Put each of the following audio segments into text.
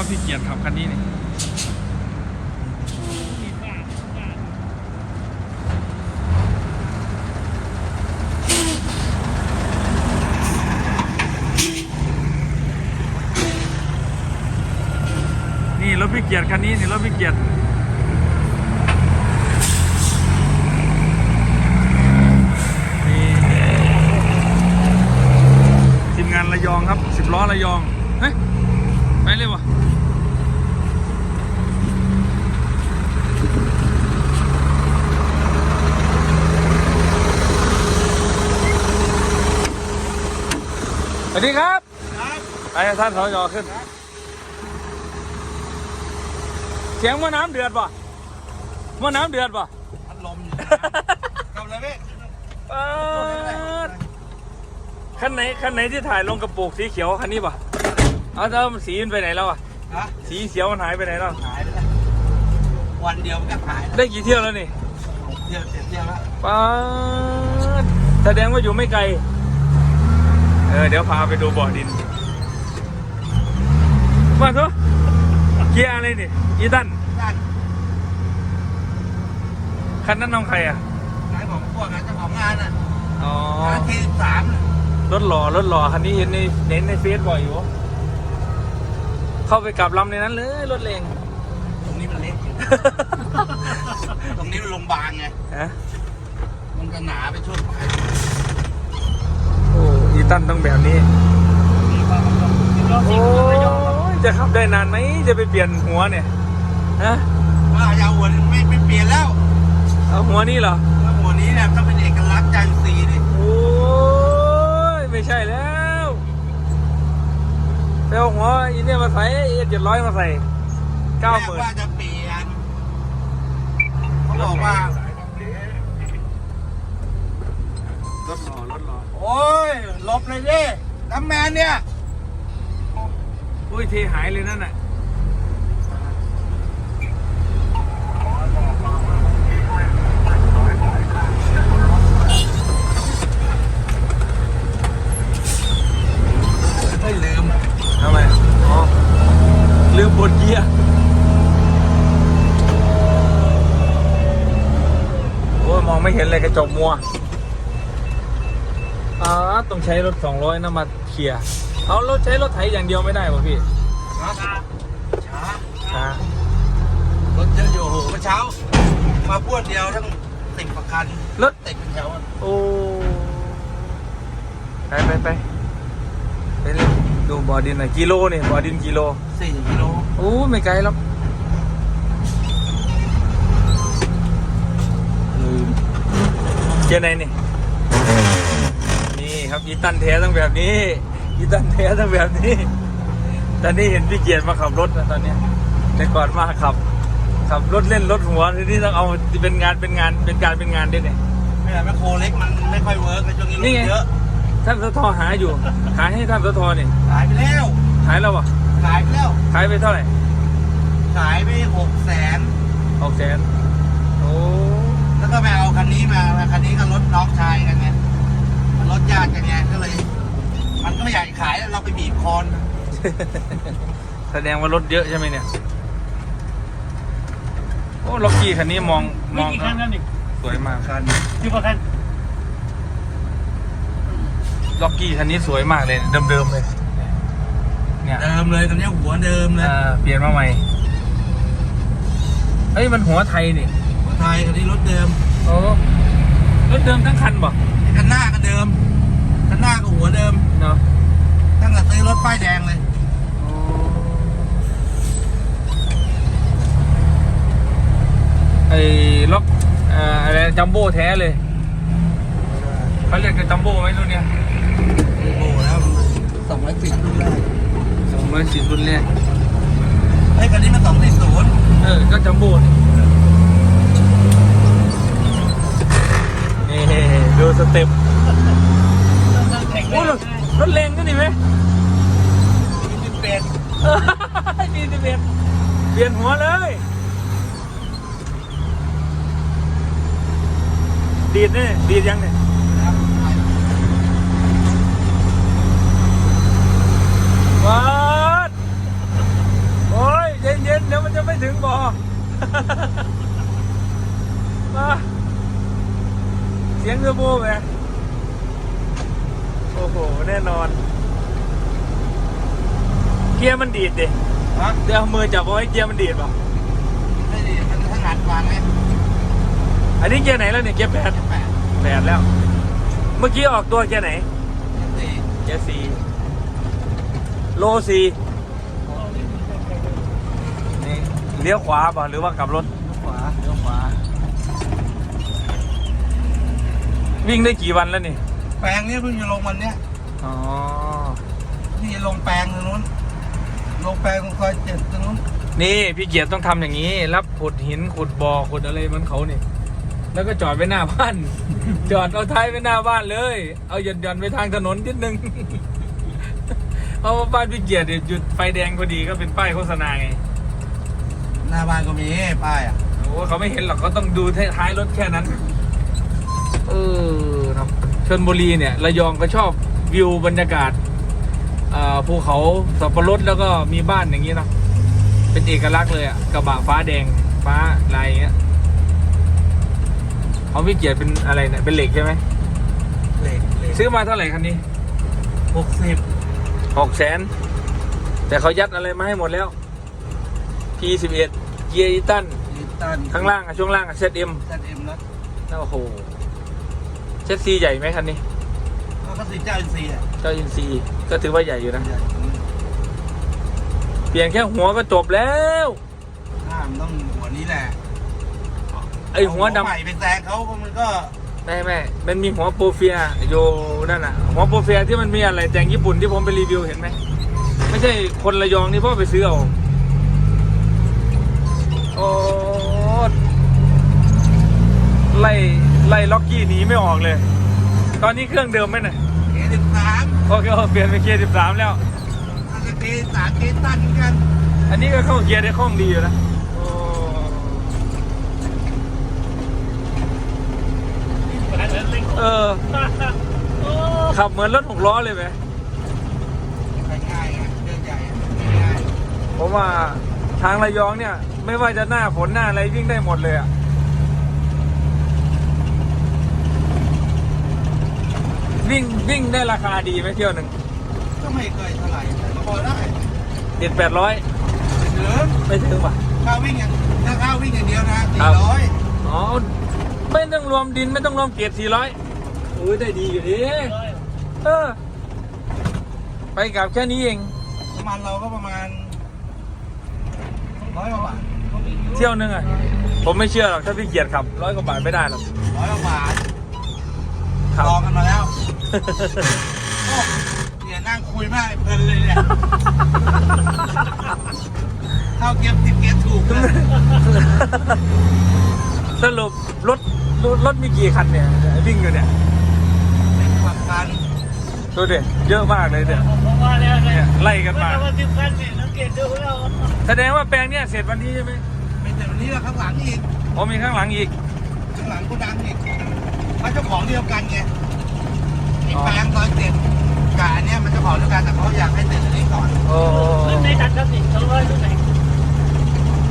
ราะพี่เกียรติขับคันนี้นี่นี่รถพี่เกียรติคันนี้นี่รถพี่เกียรตินี่ทีมงานระยองครับสิบล้อระยองเฮ้ยไปเลยวะสวัสดีครับไป ท่านสอยอขึ้น เสียงว่าน้ำเดือดป่ะว่าน้ำเดือดป่ะพัดลมอยู่กำเลยพี่เปิดคันไหนคันไหนที่ถ่ายลงกระโปรงสีเขียวคันนี้ป่ะเอาแล้วมันสีมันไปไหนแล้วอะฮะสีเขียวมันหายไปไหนแล้วหายไปแล้ววันเดียวมันก็หายแล้วได้กี่เที่ยวแล้วนี่เที่ยวเจ็ดเที่ยวแล้วป๊าดแสดงว่าอยู่ไม่ไกล เออเดี๋ยวพาไปดูบ่อดิน มาเถอะเกียร์อะไรนี่อีตันด้านคันนั้นน้องใครอะนายของพวกนะเจ้าของงานอะอ๋องานทีสิบสามรถหล่อรถหล่อคันนี้เห็นในเน้นในเฟซบ่อยอยู่ เข้าไปกลับลำในนั้นเลยรถเลงตรงนี้มันเล็กอยู่ ตรงนี้มันลงบางไง ฮะมันจะหนาไปช่วงปลายโอ้อีตันต้องแบบนี้โอ้ย จะขับได้นานไหมจะไปเปลี่ยนหัวเนี่ยฮะว่ายาวหัวนี่ไม่ไม่เปลี่ยนแล้วเอาหัวนี่เหรอแล้วหัวนี้เนี่ยต้องเป็นเอกลักษณ์ใจสีนี่โอ้ยไม่ใช่แล้วไปเอาหัวอีเนี่ยมาใส่เอเจ็ดร้อยมาใส่เก้าหมื่นแรว่าจะเปลี่ยนเขาบอกว่ารถหล่อรถหล่อโอ้ยหลบเลยดิน้ำแมนเนี่ย อุ้ยเทหายเลยนั่นน่ะไม่ลืมทำไมอ๋อลืมบนเกียร์โอ้ยมองไม่เห็นเลยกระจกมัวอ่าต้องใช้รถสองร้อยนะมาเคลียร์ เอารถใช้รถไถอย่างเดียวไม่ได้ป่ะพี่ช้าช้าช้ารถเยอะอยู่โอ้โหเมื่อเช้า มาพวดเดียวทั้งสิบประคันรถติดเป็นแถวอะโอ้ไปไปไปไปเลยดูบ่อดินหน่อยกิโลนี่บ่อดินกิโลสี่กิโลโอ้ไม่ไกลหรอกลืมเกียร์ไหนนี่นี่ครับอีตันแท้ต้องแบบนี้ อีตันแท้ต้องแบบนี้ ตอนนี้เห็นพี่เกียรติมาขับรถนะตอนเนี้ยแต่ก่อนมาขับ ขับรถเล่นรถหัวทีนี้ต้องเอาเป็นงานเป็นงานเป็นการเป็นงานด้วยเนี่ยไม่ใช่แมคโครเล็กมันไม่ค่อยเวิร์กในช่วงนี้รนี่ถไงเยอะท่านสทหาอยู่ ขายให้ท่านสทนี่ขายไปแล้วขายแล้ววะขายไปแล้วขายไปเท่าไหร่ขายไปหกแสนหกแสนโอ้แล้วก็ไปเอาคันนี้มาคันนี้ก็รถน้องชายกันไงมันรถญาติกันไงก็เลย มันก็ไม่อยากขายเราไปบีบคอนแสดงว่ารถเยอะใช่ไหมเนี่ย โอ้ล็อกกี้คันนี้มองมไม่องกี่คันแล้วนี่สวยมากคันสิบกว่าคันล็อกกี้คันนี้สวยมากเลยเดิมๆเลย เนี่ยเดิมเลยตอนนี้หัวเดิมเลยอ่าเปลี่ยนมาใหม่เฮ้ยมันหัวไทยนี่หัวไทยคันนี้รถเดิมโอ้รถเดิมทั้งคันบ่คันหน้าก็เดิม คันหน้าก็หัวเดิม เนาะตั้งแต่ซื้อรถป้ายแดงเลยโอ้ไอ้ล็อกอ่าอะไรจัมโบ้แท้เลยเขาเรียกกันจัมโบ้ไหมรุ่นเนี้ยโอ้โหแล้วสองร้อยสิบรุ่นแรกสองร้อยสิบรุ่นแรกเฮ้ยคันนี้มันสองสี่ศูนย์เออ ก็จัมโบ้นี่นี่ดูสเต็ปต้องแข่ง โอ้รถรถเลงก็ดีไหมมีสิบเอ็ดมีสิบเอ็ดเปลี่ยนหัวเลย ดีดเนี่ยดีดยังเนี่ยวัดโอ้ยเย็นเย็นเดี๋ยวมันจะไม่ถึงบ่อมาเสียงเรือโบ้ไป หแน่นอน เกียร์มันดีดดิฮะเดี๋ยวเอามือจับเอาไว้เกียร์มันดีดป่ะไม่ดีมันถนัดวางไงอันนี้เกียร์ไหนแล้วเนี่ยเกียร์แปดแปดแปดแล้ว เมื่อกี้ออกตัวเกียร์ไหนสี่เกียร์สี่โลสี่นี่เลี้ยวขวาป่ะหรือว่ากลับรถขวาเลี้ยวขวา วิ่งได้กี่วันแล้วนี่ แปลงเนี้ยเพิ่งจะลงวันเนี้ยอ๋อนี่ลงแปลงตรงนู้น ลงแปลงตรงซอยเจ็ดตรงนู้นนี่พี่เกียรติต้องทำอย่างนี้ รับขุดหินขุดบ่อขุดอะไรเหมันเขานี่แล้วก็จอดไว้หน้าบ้าน จอดเอาท้ายไว้หน้าบ้านเลย เอาหย่อนหย่อนๆไปทางถนนนิดนึง เพราะว่าบ้านพี่เกียรติเนี่ยหยุดไฟแดงพอดีก็เป็นป้ายโฆษณาไง หน้าบ้านก็มีป้ายอะ โอ้เขาไม่เห็นหรอกเขาต้องดูท้ายรถแค่นั้น เออเนาะ ชนบุรีเนี่ยระยองก็ชอบวิวบรรยากาศอ่าภูเขาสับปะรดแล้วก็มีบ้านอย่างนี้เนาะเป็นเอกลักษณ์เลยอะกระบะฟ้าแดงฟ้าลายอย่างเงี้ยเขาพี่เกียรติเป็นอะไรเนี่ยเป็นเหล็กใช่ไหมเหล็กเหล็กซื้อมาเท่าไหร่คันนี้หกสิบหกแสนแต่เขายัดอะไรมาให้หมดแล้ว P11 เกียร์อีตันลิตันข้างล่างอะช่วงล่างอะ ZM แซดเอ็มแล้วโอ้โหเซตซีใหญ่ไหมคันนี้แล้วก็สีเจ้าอินซีอะเจ้าอินซีก็ถือว่าใหญ่อยู่นะใหญ่เปลี่ยนแค่หัวก็จบแล้วห้ามต้องหัวนี้แหละไอหัวดำ ใหม่ไปแซงเขามันก็ไม่ไม่มันมีหัวโปรเฟียอยู่นั่นน่ะ หัวโปรเฟียที่มันมีอะไรแต่งญี่ปุ่นที่ผมไปรีวิวเห็นไหม ไม่ใช่คนระยองนี่พ่อไปซื้อเอา โอ้ไล่ ไล่ล็อกกี้หนีไม่ออกเลย ตอนนี้เครื่องเดิมไหมเนี่ยเกสิบสามโอเคเปลี่ยนเป็นเกียร์สิบสามแล้วอาจจะเกสามเกตันเหมือนกันอันนี้ก็เข้าเกียร์ได้คล่องดีอยู่นะโอ้เออโอ้ขับเหมือนรถหกล้อเลยไหมไปง่ายไงเรื่องใหญ่อะง่ายผมว่าทางระยองเนี่ย ไม่ว่าจะหน้าฝนหน้าอะไรวิ่งได้หมดเลยอะ วิ่งวิ่งได้ราคาดีไหมเที่ยวหนึ่งก็ไม่เคยเท่าไหร่แต่ก็พอได้ติดแปดร้อยไม่ถึงไม่ถึงป่ะค่าวิ่งอย่างถ้าค่าวิ่งอย่างเดียวนะคสี่รับร้อยอ๋อไม่ต้องรวมดินไม่ต้องรวมเกียร์สี่ร้อยโอ้ยได้ดีอยู่ดิเออ ไปกลับแค่นี้เองน้ำมันเราก็ประมาณร้อยกว่าบาทเที่ยวหนึงอะผมไม่เชื่อหรอกถ้าพี่เกียรติขับร้อยกว่าบาทไม่ได้หรอกร้อยกว่าบาทครับลองกันมาแล้วโอ้ เนี่ยนั่งคุยมากเพลินเลยเนี่ยเข้าเกียร์ติดเกียร์ถูกเลยสรุปรถรถรถมีกี่คันเนี่ยวิ่งอยู่เนี่ยเป็นความกันดูดิเยอะมากเลยเนี่ยผมว่าแล้วไงเนี่ยไล่กันมาว่าสิบคันเนี่ยสังเกตดูแล้วแสดงว่าแปลงเนี่ยเสร็จวันนี้ใช่ไหมเป็นแต่วันนี้เราข้างหลังอีกผมมีข้างหลังอีกข้างหลังกูดังอีกเพราะเจ้าของเดียวกันไง ไอ้แปลงตอนเจ็ดกาเนี่ยมันเจ้าของเดียวกันแต่เขาอยากให้เสร็จอันนี้ก่อนโอ้รุ่นไหนตัดครับนี่สองร้อยรุ่นไหน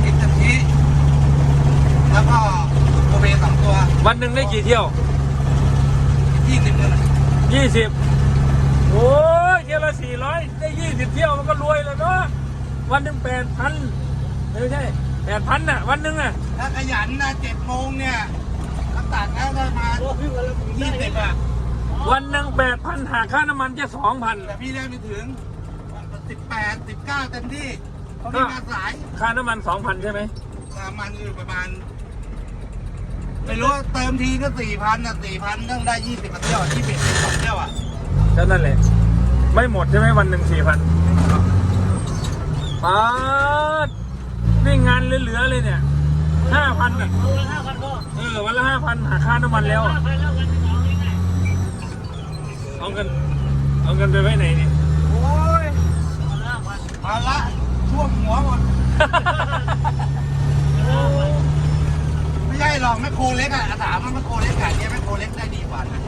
อิตาลีแล้วก็โอเบสองตัววันหนึ่งได้กี่เที่ยวยี่สิบเลยนะยี่สิบโอ้ยเที่ยวละสี่ร้อยได้ยี่สิบเที่ยวมันก็รวยแล้วเนาะวันหนึ่งแปดพันไม่ใช่แปดพันน่ะวันหนึ่งอะถ้าขยันนะเจ็ดโมงเนี่ยน้ำตาลแล้วได้มาโอ้พี่วันละหมื่นยี่สิบอะ วันหนึ่งแปดพันหากค่าน้ำมันจะสองพันแต่พี่ได้ไม่ถึงสิบแปดสิบเก้าเต็มที่เพราะพี่มาสายค่าน้ำมันสองพันใช่ไหมประมาณอยู่ประมาณไม่รู้ว่าเติมทีก็สี่พันอะสี่พันต้องได้ยี่สิบกว่าเที่ยวยี่สิบสองเที่ยวอะเท่านั้นแหละ ไม่หมดใช่ไหมวันหนึ่งสี่พันป๊าดวิ่งงานเหลือๆเลยเนี่ยห้าพันอะเอาละห้าพันก็เออวันละห้าพันหาค่าน้ำมันแล้วอะห้าพันแล้วกันเอาง่าย เอาเงิน เอาเงินไปไว้ไหนนี่โอ้ยๆเอาละห้าพันมาละท่วมหัวหมดโอ้ไม่ใช่หรอกแมคโครเล็กอะถามว่าแมคโครเล็กขายเนี่ยแมคโครเล็กได้ดีกว่านะ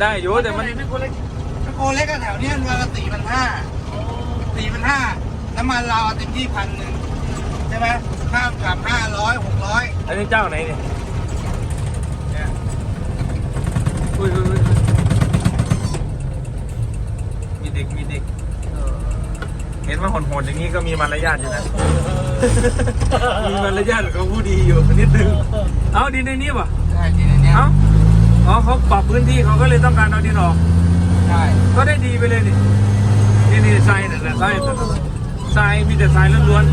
ได้อยู่แต่มันไม่คนละแมคโครเล็กอะแถวเนี้ยวันละสี่พันห้าโอ้สี่พันห้าน้ำมันเราเอาเต็มที่พันหนึ่งใช่ไหมข้ามกับห้าร้อยหกร้อยอันนี้เจ้าไหนเนี่ยเนี่ยอุ้ยอุ้ยอุ้ยมีเด็กมีเด็ก เห็นว่าโหดๆอย่างนี้ก็มีมารยาทอยู่นะ มีมารยาทเขาผู้ดีอยู่นิดนึง เอาดินในนี้ป่ะใช่ทีนี้เอ้าอ๋อเขาปรับพื้นที่เขาก็เลยต้องการเอาดินออก ใช่ ก็ได้ดีไปเลยนี่ นี่นี่ทรายนั่นแหละทรายนั่นน่ะทรายมีแต่ทรายล้วน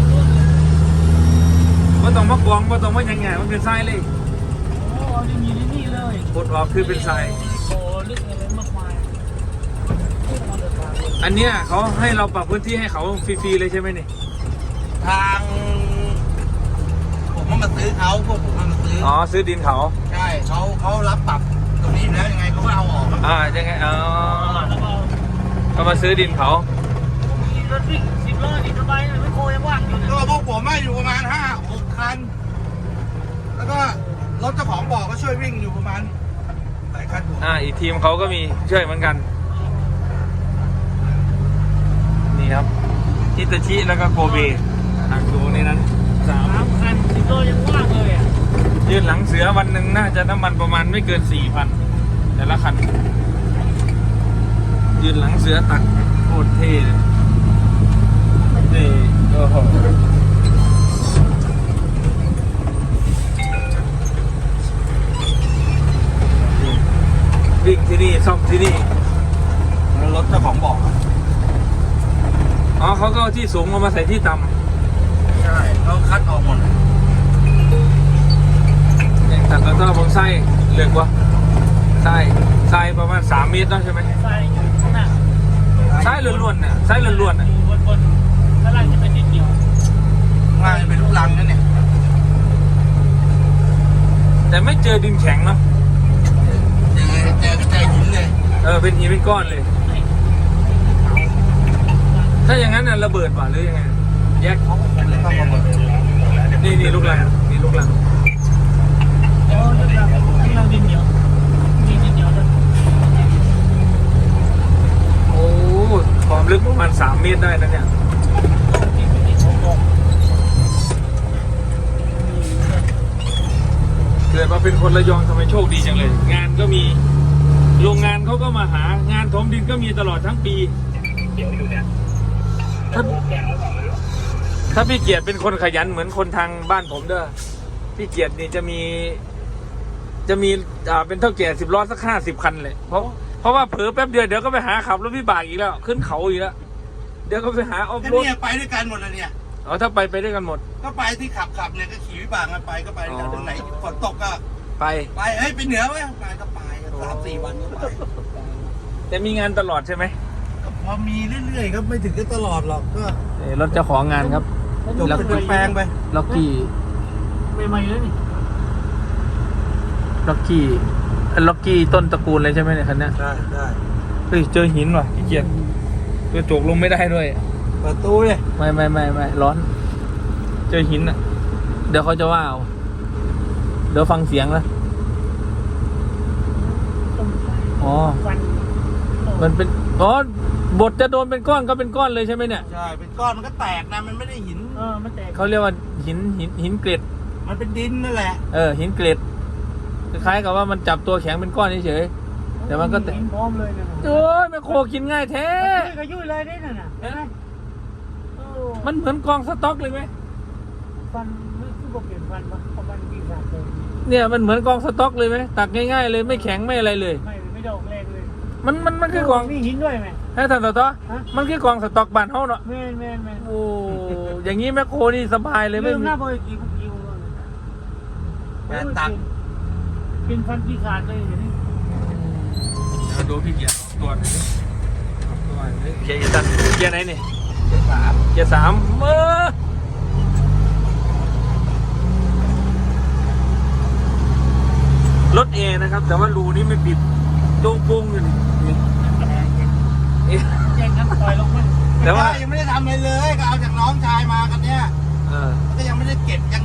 ๆไม่ต้องมากวางไม่ต้องมาอย่างไงมันเป็นทรายเลยโอ้ยมีที่นี่เลยกดออกคือเป็นทรายโอ้ลึกอะไรมากมาย อันเนี้ยเขาให้เราปรับพื้นที่ให้เขาฟรีๆเลยใช่ไหมนี่ทาง ผมว่ามาซื้อเขาพวกผมว่ามาซื้ออ๋อซื้อดินเขาใช่เขาเขารับปรับตรงนี้อยู่แล้วยังไงเขาก็เอาออกอ่ายังไงอ๋อแล้วก็เขามาซื้อดินเขามีรถวิ่งสิบล้อนี่สบายเลยไม่โคยังว่างอยู่ก็นะพวกผมอะอยู่ประมาณห้าหกคัน แล้วก็รถเจ้าของบ่อก็ช่วยวิ่งอยู่ประมาณหลายคันอยู่อ่าอีกทีมเขาก็มีช่วยเหมือนกัน นี่ครับอิตาชิแล้วก็โกเบตักดูในนั้นสามสามคันสิบล้อยังว่างเลยอะยืนหลังเสือวันหนึ่งน่าจะน้ำมันประมาณไม่เกินสี่พันแต่ละคัน ยืนหลังเสือตักโคตรเท่เลยนี่โอ้โหวิ่งที่นี่ซ่อมที่นี่แล้วรถเจ้าของบ่อ อ๋อเขาก็เอาที่สูงเอามาใส่ที่ต่ใช่เขาคัดออกหมดำเนี่ยตัดแล้วก็บนไส้เลือกวะไส้ไส้ประมาณสามเมตรเนาะใช่ไหมใช่อยู่ข้างหน้าไส้ล้วนๆน่ะไส้ล้วนๆน่ะอยู่บนบนข้างล่างจะเป็นดินเหนียวง่ายเป็นลูกลังนั่นเนี่ยแต่ไม่เจอดินแข็งเนาะเจอเจอกระจายหินเลย เออเป็นหินเป็นก้อนเลย ถ้าอย่างนั้นน่ะระเบิดป่ะหรือยังไงแยกเขาก็คงเลยต้องมาเปิดนี่นี่ลูกลังนี่ลูกลังโอ้ยข้างล่างข้างล่างดินเหนียวมีดินเหนียวด้วยโอ้ความลึกประมาณสามเมตรได้นะเนี่ยดินดินโค้งเกิดมาเป็นคนระยองทำไมโชคดีจังเลย งานก็มีโรงงานเขาก็มาหางานถมดินก็มีตลอดทั้งปีถ้า ถ้าพี่เกียรติเป็นคนขยันเหมือนคนทางบ้านผมเด้อพี่เกียรตินี่จะมี จะมีอ่าเป็นเท่าแก่สิบล้อสักห้าสิบคันเลยเพราะเพราะว่าเผลอแป๊บเดียวเดี๋ยวก็ไปหาขับรถวิบากอีกแล้ว ขึ้นเขาอีกแล้วเดี๋ยวก็ไปหาออฟก็โรดเนี่ยไปด้วยกันหมดเลยเนี่ย อ๋อถ้าไปไปด้วยกันหมด ก็ไปที่ขับขับเนี่ยก็ขี่วิบากกันไปก็ไปด้วยกันอ๋อตรงไหนฝนตกก็ไป ไปเฮ้ยไปเหนือไหมไปก็ไปสามสี่วันก็ไปแต่มีงานตลอดใช่ไหม ก็พอมีเรื่อยๆครับไม่ถึงก็ตลอดหรอกก็ เอ่อรถเจ้าของงานครับ จบเป็นแปลงไปล็อกกี้ใหม่ๆเลยนี่ล็อกกี้ล็อกกี้ต้นตระกูลเลยใช่ไหมเนี่ยคันเนี้ยได้ได้เฮ้ยเจอหินว่ะขี้เกียจกระจกลงไม่ได้ด้วยประตูเลยไม่ไม่ไม่ไม่ร้อน เจอหินอะ เดี๋ยวเขาจะว่าเอาเดี๋ยวฟังเสียงละต้มอ๋อฟันมันเป็นอ๋อ บทจะโดนเป็นก้อนก็เป็นก้อนเลยใช่ไหมเนี่ยใช่เป็นก้อนมันก็แตกนะมันไม่ได้หินเออมันแตกเขาเรียกว่าหินหินหินเกล็ด มันเป็นดินนั่นแหละเออหินเกล็ดคล้ายๆกับว่ามันจับตัวแข็งเป็นก้อนเฉยๆแต่มันก็แตกพร้อมเลยนะโอ้ยแม่โคกินง่ายแท้ก็ยุ่ยเลยได้น่ะนะเห็นไหมเออมันเหมือนกองสต็อกเลยไหมฟันไม่คือบอกเปลี่ยนฟันปะเพราะมันดีกว่าเดิมเนี่ยมันเหมือนกองสต็อกเลยไหมตักง่ายๆเลยไม่แข็งไม่อะไรเลย ไม่ไม่ดอกแรกเลย มันมันมันคือกองมีหินด้วยไหม ให้ท่านต่อต่อฮะมันคือกองสต็อกบ้านเฮาเนาะแม่นแม่นแม่นโอ้อย่างนี้แม่โคนี่สบายเลยไม่เริ่มมีหน้าบริกีพวกยิวเลยแม่ตัก เป็นฟันปีขาดเลยอย่างนี้เดี๋ยวดูพี่เกียร์ตัวหนึงดิตัวหนึงเกียร์อีตันเกียร์ไหนนี่สามเกียร์สามเออรถเอนะครับ แต่ว่ารูนี้ไม่ปิดโจ้งโป้งอยู่นี่เอ๊ะ แยกน้ำปล่อยลงมาแต่ว่ายังไม่ได้ทำอะไรเลยก็เอาจากน้องชายมากันเนี่ยเออก็ยังไม่ได้เก็บยัง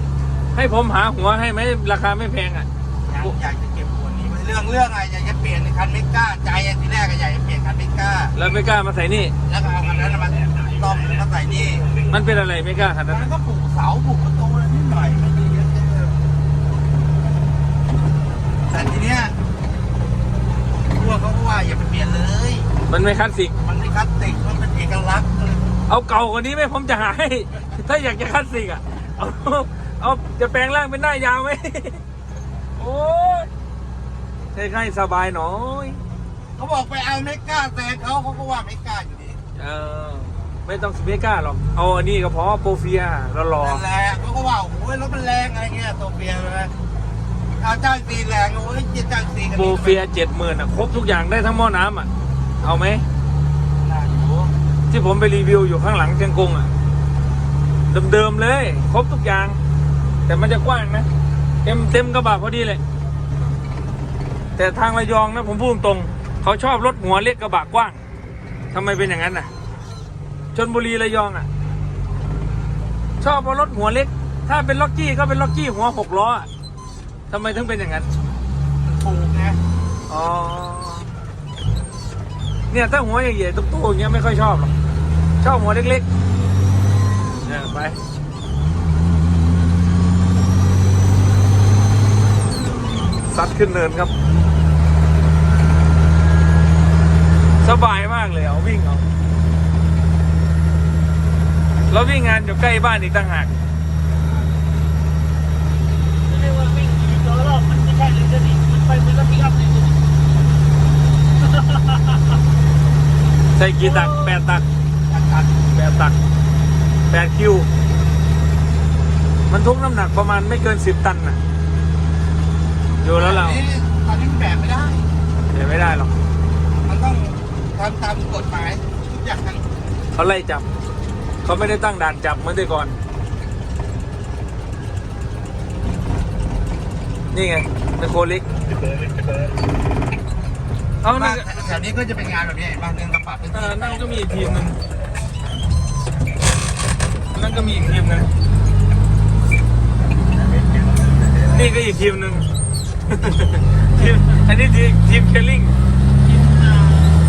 ให้ผมหาหัวให้ไหมราคาไม่แพงอะยังอยากจะเก็บหัวนี้ไว้เรื่องเรื่องอะไรอยากจะเปลี่ยนคันเมก้าใจอะทีแรกก็อยากจะเปลี่ยนคันเมก้าแล้วไม่กล้ามาใส่นี่แล้วก็เอาคันนั้นมาต้อมมาใส่นี่มันเป็นอะไรไม่กล้าขนาดมันั้นนก็ปลูกเสาปลูกประตูอะไรนิดหน่อยไม่ได้เยอะแยะเลยแต่ทีเนี้ย อะเขาก็ว่าอย่าไปเปลี่ยนเลย มันไม่คลาสสิก มันไม่คลาสสิกมันเป็นเอกลักษณ์เอาเก่ากว่านี้ไหมผมจะหาให้ ถ้าอยากจะคลาสสิกอะ เอาเอาจะแปลงร่างเป็นหน้ายาวไหม โอ้ยให้ใครสบายหน่อย เขาบอกไปเอาเมกาแซงเขาเขาก็ว่าเมกาอยู่ดีเออ ไม่ต้องสเปก้าหรอก เอาอันนี้ก็พอโปรเฟียแล้วรอนั่นแหละเขาก็ว่าโอ้ยรถมันแรงอะไรเงี้ยโซเฟียเลย เอาจ้างซีแรงโอ้ยจ้างซีกันโปรเฟียเจ็ดหมื่นอะ ครบทุกอย่างได้ทั้งหม้อน้ำอะ เอาไหม น่าอยู่ที่ผมไปรีวิวอยู่ข้างหลังเชียงกงอะ เดิมๆเลย ครบทุกอย่าง แต่มันจะกว้างนะ เต็มเต็มกระบะพอดีเลย แต่ทางระยองนะผมพูดตรงๆเขาชอบรถหัวเล็กกระบะกว้างทำไมเป็นอย่างนั้นน่ะชนบุรีระยองอะ ชอบเอารถหัวเล็ก ถ้าเป็นล็อกกี้ก็เป็นล็อกกี้หัวหกล้ออะ ทำไมถึงเป็นอย่างนั้นมันถูกไงอ๋อเนี่ยถ้าหัวใหญ่ๆตุ๊กๆอย่างเงี้ยไม่ค่อยชอบหรอกชอบหัวเล็กๆเนี่ยไปซัดขึ้นเนินครับ สบายมากเลยเอาวิ่งเอาแล้ววิ่งงานอยู่ใกล้บ้านอีกต่างหาก เรียกว่าวิ่งกี่ตัวรอบมันไม่ใช่เลยจะดิมันไปเหมือนกับพิกอัพเลยจะดิ ใส่กี่ตักแปดตักชัดแปดตักแปดคิว มันทุกน้ำหนักประมาณไม่เกินสิบตันน่ะอยู่ๆแล้วเราอันนี้ตอนนี้มันแบบไม่ได้เดี๋ยวไม่ได้หรอก มันต้องทำตามกฎหมายทุกอย่างเขาไล่จับ เขาไม่ได้ตั้งด่านจับเหมือนแต่ก่อน นี่ไงเป็นโคเล็ก เอาบ้านั่นนก็แถวนี้ก็จะเป็นงานแบบนี้บางเดือนกระปับเป็นเออนั่นก็มีอีกทีมหนึ่งนั่นก็มีอีกทีมหนึงนี่ก็อีกทีมหนึ่งทีมอันนี้ทีมทีมเคลลิงกินอ่า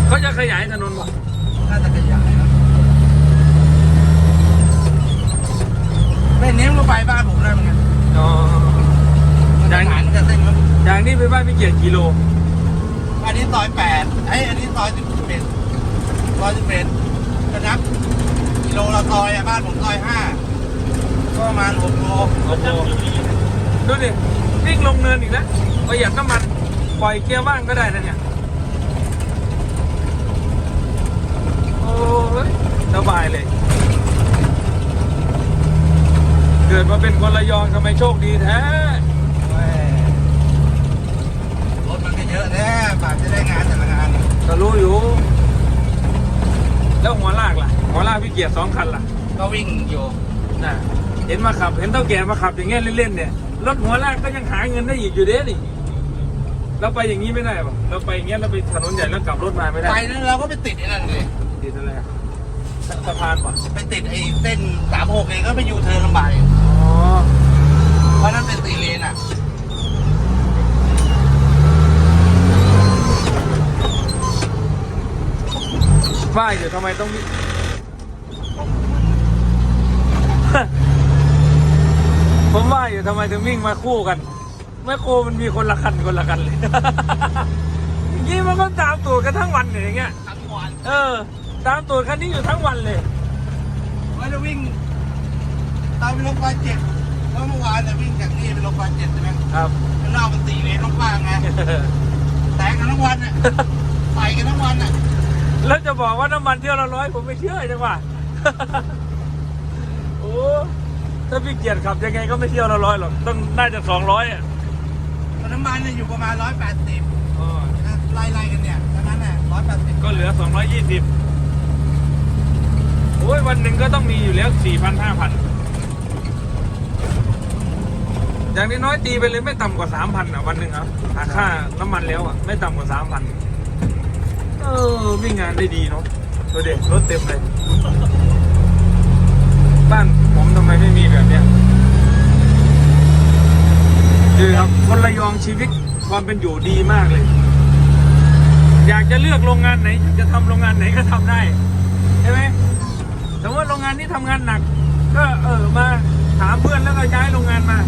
เขาจะขยายถนนหมดน่าจะขยายนะไม่เน้นมาไปบ้านผมได้เหมือนกันอ๋อมันจะหารกับเส้นครับอย่างนี้ไปบ้านพี่เกียรติกิโล อันนี้ซอยแปดไอ้ยอันนี้ซอยสิบเอ็ดซอยสิบเอ็ดก็นับกิโลละซอยอะบ้านผมซอยห้าก็ประมาณหกโลโอ้โหดูดิวิ่งลงเนินอีกแล้วประหยัดน้ำมันปล่อยเกียร์ว่างก็ได้นะเนี่ยโอ้ยสบายเลย เกิดมาเป็นคนระยองทำไมโชคดีแท้ แม่รถมันก็ เยอะแน่ป่านจะได้งานแต่ละงานก็รู้อยู่ แล้วหัวลากล่ะ หัวลากพี่เกียรติสองคันล่ะก็วิ่งอยู่น่ะเห็นมาขับ เห็นเท่าแก่มาขับอย่างเงี้ยเล่นๆเนี่ย รถหัวลากก็ยังหาเงินได้อีกอยู่เด้นี่ เราไปอย่างนี้ไม่ได้ป่ะเราไปอย่างเงี้ยเราไปถนนใหญ่แล้วกลับรถมาไม่ได้ ไปนั้นเราก็ไปติดไอ้นั่นเลยติดอะไรอะสะพานป่ะไปติดไอ้เส้นสามหกเองก็ไปยูเทิร์นลำบากอยู่อ๋อ เพราะนั่นเป็นสี่เลนอะ ว่าอยู่ทำไมต้องผมว่าอยู่ทำไมถึงวิ่งมาคู่กันแม่โคมันมีคนละคันคนละคันเลยยี่มันก็ตามตูดกันทั้งวันเลยอย่างเงี้ยทั้งวันเออ ตามตูดคันนี้อยู่ทั้งวันเลยว่าจะวิ่ง ตามไปลงปลายเจ็ดแล้วเมื่อวานเนี่ยวิ่งจากนี่ไปลงปลายเจ็ดใช่ไหมครับข้างนอกมันสี่เลนต้องกว้างไงแตกกันทั้งวันอะไปกันทั้งวันอะ แล้วจะบอกว่าน้ำมันเที่ยวละร้อยผมไม่เชื่อจังหวะโอ้ถ้าพี่เกียรติขับยังไงก็ไม่เที่ยวละร้อยหรอกต้องน่าจะสองร้อยอะน้ำมันเนี่ยอยู่ประมาณร้อยแปดสิบอ๋อไล่ๆกันเนี่ยดังนั้นน่ะร้อยแปดสิบก็เหลือ220โอ้ยวันหนึ่งก็ต้องมีอยู่แล้ว4,000 5,000อย่างน้อยๆตีไปเลยไม่ต่ำกว่า3,000อะวันหนึ่งอะหาค่าน้ำมันแล้วอะไม่ต่ำกว่า3,000 เออวิ่งงานได้ดีเนาะดูเด็กรถเต็มเลย บ้านผมทำไมไม่มีแบบเนี้ยคือครับคนระยองชีวิตความเป็นอยู่ดีมากเลย อยากจะเลือกโรงงานไหนอยากจะทำโรงงานไหนก็ทำได้ใช่ไหมแต่ว่าโรงงานนี้ทำงานหนัก ก็เออมาถามเพื่อนแล้วก็ย้ายโรงงานมา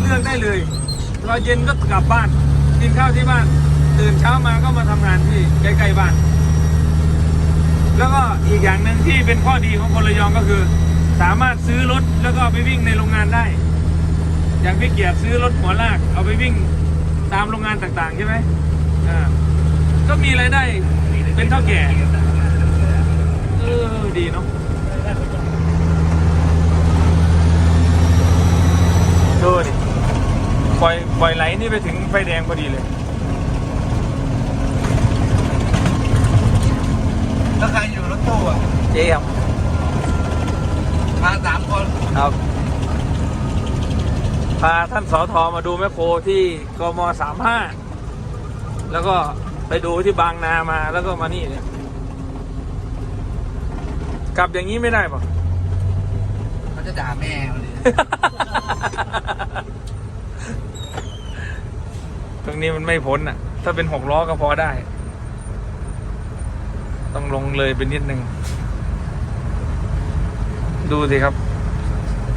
เลือกได้เลยตอนเย็นก็กลับบ้านกินข้าวที่บ้าน ตื่นเช้ามาก็มาทำงานที่ใกล้ๆบ้าน แล้วก็อีกอย่างหนึ่งที่เป็นข้อดีของคนระยองก็คือ สามารถซื้อรถแล้วก็ไปวิ่งในโรงงานได้ อย่างพี่เกียรติซื้อรถหัวลาก เอาไปวิ่งตามโรงงานต่างๆใช่ไหมอ่าก็มีรายได้เป็นเท่าแก่เออดีเนาะดูดิปล่อยปล่อยไหลนี่ไปถึงไฟแดงพอดีเลย แล้วใครอยู่รถตู้อะเจ๊ครับมาสามคนครับ พาท่านสอทอมาดูแมคโครที่กมสามห้าแล้วก็ไปดูที่บางนามาแล้วก็มานี่เนี่ยกลับอย่างนี้ไม่ได้ปะเขาจะด่าแม่เขาเลย ตรงนี้มันไม่พ้นอะ ถ้าเป็นหกล้อก็พอได้ ต้องลงเลยเป็นนิดนึง ดูสิครับ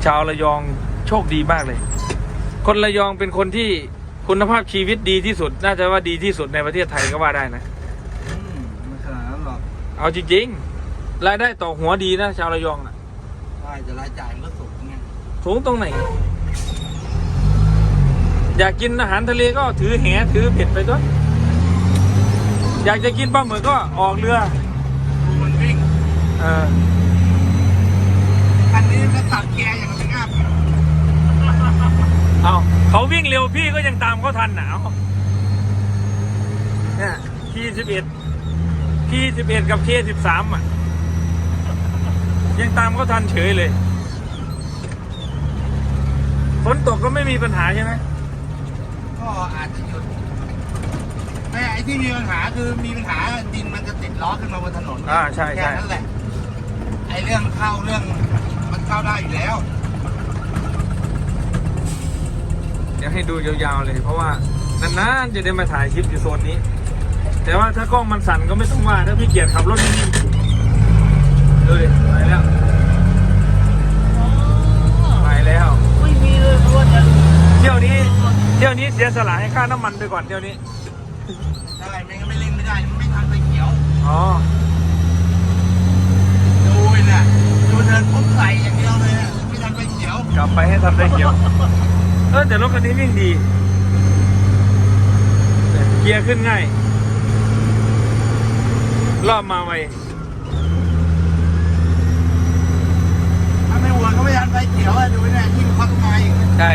ชาวระยองโชคดีมากเลย คนระยองเป็นคนที่คุณภาพชีวิตดีที่สุด น่าจะว่าดีที่สุดในประเทศไทยก็ว่าได้นะอืมไม่ขนาดนั้นหรอกเอาจริงๆรายได้ต่อหัวดีนะชาวระยองอะได้จะรายจ่ายมันก็สูงไงสูงตรงไหน อยากกินอาหารทะเลก็ถือแหถือเผ็ดไปด้วยอยากจะกินปลาหมึกก็ออกเรือดูมันวิ่ง เออคันนี้มันตัดแกอย่างไม่งับเอาเขาวิ่งเร็วพี่ก็ยังตามเขาทันหนาวเนี่ยพี่สิบเอ็ดพี่สิบเอ็ดกับเคสิบสามอะ ยังตามเขาทันเฉยเลยฝนตกก็ไม่มีปัญหาใช่ไหมก็อาจจะหยุดแต่ไอ้ที่มีปัญหาคือมีปัญหาดินมันจะติดล้อขึ้นมาบนถนนอ่าใช่ใช่แค่นั้นแหละ ไอ้เรื่องเข้าเรื่องมันเข้าได้อยู่แล้ว เดี๋ยวให้ดูยาวๆเลย เพราะว่านานๆจะได้มาถ่ายคลิปอยู่โซนนี้ แต่ว่าถ้ากล้องมันสั่นก็ไม่ต้องว่าถ้าพี่เกียรติขับรถนิ่งๆดูดิไปแล้วไปแล้วไม่มีเลยเพราะว่าจะเที่ยวนี้เที่ยวนี้เสียสละให้ค่าน้ำมันไปก่อนเที่ยวนี้ ได้ไม่งั้นไม่เล่นไม่ได้ มันไม่ทันไฟเขียว อ๋อ ดูน่ะดู เดินปุ๊บใส่อย่างเดียวเลยอะไม่ทันไฟเขียวกลับไปให้ทันได้เกี่ยว เออแต่รถคันนี้วิ่งดี เกียร์ขึ้นง่าย รอบมาไวถ้าไม่หัวก็ไม่ทันไฟเขียวอะดูเนี่ยยิ่งควักมาอีกใช่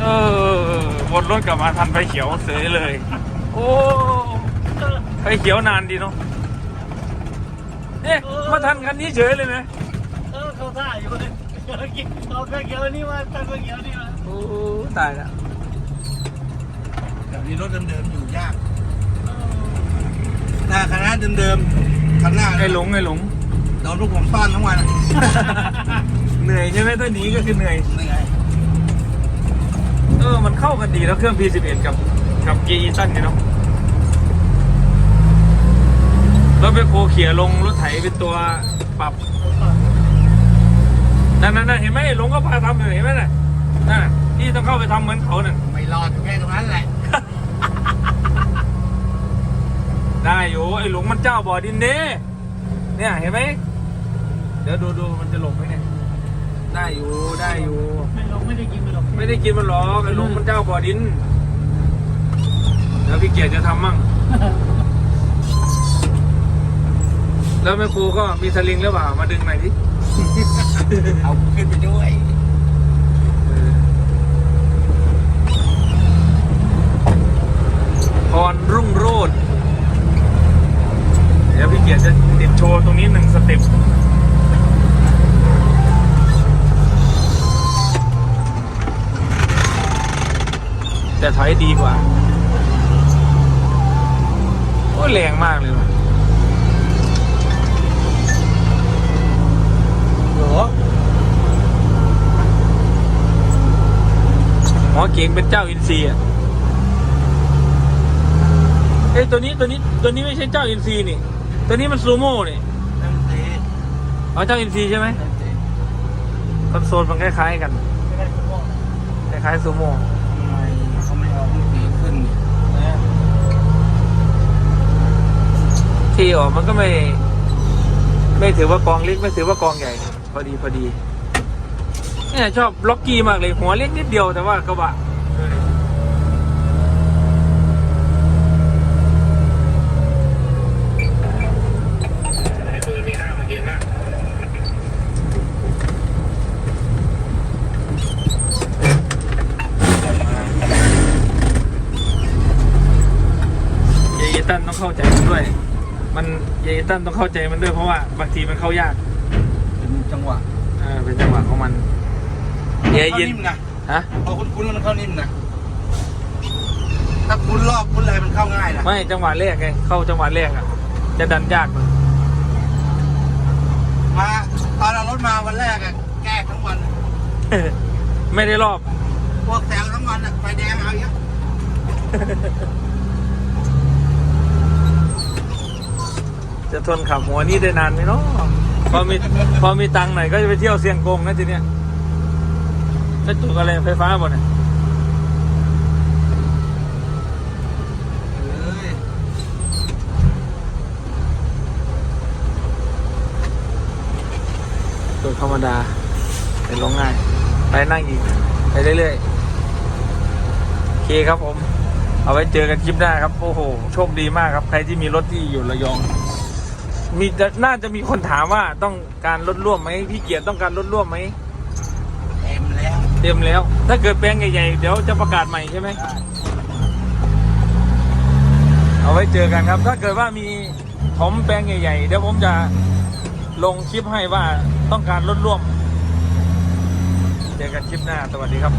เออวนรถกลับมาทันไฟเขียวเสยเลย โอ้ ไฟเขียวนานดีเนาะเนี่ยมาทันคันนี้เฉยเลยนะเออเขาท่าอยู่เลยเอาเขียวนี่มาตั้งเขียวนี่มาโอ้ตายแล้วแบบนี้รถเดิมๆอยู่ยากถ้าคณะเดิมๆคันหน้าไอ้หลงไอ้หลงโดนพวกผมต้อนทั้งวันอะเหนื่อยใช่ไหมถ้าหนีก็คือเหนื่อยเหนื่อยเออมันเข้ากันดีแล้วเครื่อง P11 กับกับเกียร์อีตันเนี่ยเนาะ รถไปโคเขี่ยลงรถไถเป็นตัวปรับนั่นนั่นนั่นเห็นไหมไอ้หลงก็พาทำอยู่เห็นไหมน่ะน่ะที่ต้องเข้าไปทำเหมือนเขาน่ะไม่รอดอยู่แค่ตรงนั้นแหละ ได้อยู่ไอ้หลงมันเจ้าบ่อดินเด้เนี่ยเห็นไหมเดี๋ยวดูดูมันจะหลงไหมเนี่ยได้อยู่ได้อยู่ ไม่ลงไม่ได้กินไม่ลงไม่ได้กินมันหรอกไอ้หลงมันเจ้าบ่อดิน แล้วพี่เกียรติจะทำมั่ง แล้วแม่ครูก็มีสลิงหรือเปล่ามาดึงหน่อยดิเอาขึ้นไปด้วยพรรุ่งโรดเดี๋ยวพี่เกียรติจะติดโชว์ตรงนี้หนึ่งสเต็ปแต่ถอยดีกว่า โอ้ยแรงมากเลย หมอเก่งเป็นเจ้าอินซีย์อะเอ้ยตัวนี้ตัวนี้ตัวนี้ไม่ใช่เจ้าอินซีย์นี่ ตัวนี้มันซูโม่นี่เต็มตีอ๋อเจ้าอินซีย์ใช่ไหมเต็มตีคอนโซลมันคล้ายๆกันไม่ได้ผมบอกคล้ายๆซูโม่ทำไมเขาไม่เอาลูกปีกขึ้นนะที่ออกมันก็ไม่ ไม่ถือว่ากองเล็กไม่ถือว่ากองใหญ่ พอดีพอดี เนี่ยชอบล็อกกี้มากเลย หัวเล็กนิดเดียวแต่ว่ากระบะเยตันต้องเข้าใจมันด้วย มันเยตันต้องเข้าใจมันด้วยเพราะว่าบางทีมันเข้า ยาก เป็นจังหวะเออเป็นจังหวะของมัน เยเข้าเย็นนิ่มนะฮะ พอคุ้นๆแล้วมันเข้านิ่มนะ ถ้าคุ้นรอบคุ้นอะไรมันเข้าง่ายนะไม่จังหวะแรกไง เข้าจังหวะแรกอะ จะดันยากหน่อยมาตอนเอารถมาวันแรกอะแก้ทั้งวันไม่ได้รอบ พวกแซวทั้งวันอะไฟแดงเอาเยอะจะทนขับหัวนี้ได้นานไหมเนาะพอมีพอมีตังค์หน่อยก็จะไปเที่ยวเซียงกงนะทีเนี้ย จะจุกอะไรไฟฟ้าบ่เนี่ยเอ้ยตัวธรรมดา เป็นลงง่าย ไปนั่งอีก ไปเรื่อยๆ โอเคครับผม เอาไว้เจอกันคลิปหน้าครับ โอ้โห โชคดีมากครับ ใครที่มีรถที่อยู่ระยอง มีจะน่าจะมีคนถามว่าต้องการรถร่วมไหมพี่เกียรติต้องการรถร่วมไหมเต็มแล้ว เต็มแล้ว ถ้าเกิดแปลงใหญ่ๆ เดี๋ยวจะประกาศใหม่ใช่ไหม เอาไว้เจอกันครับ ถ้าเกิดว่ามีผมแปลงใหญ่ๆ เดี๋ยวผมจะลงคลิปให้ว่าต้องการรถร่วม เจอกันคลิปหน้า สวัสดีครับ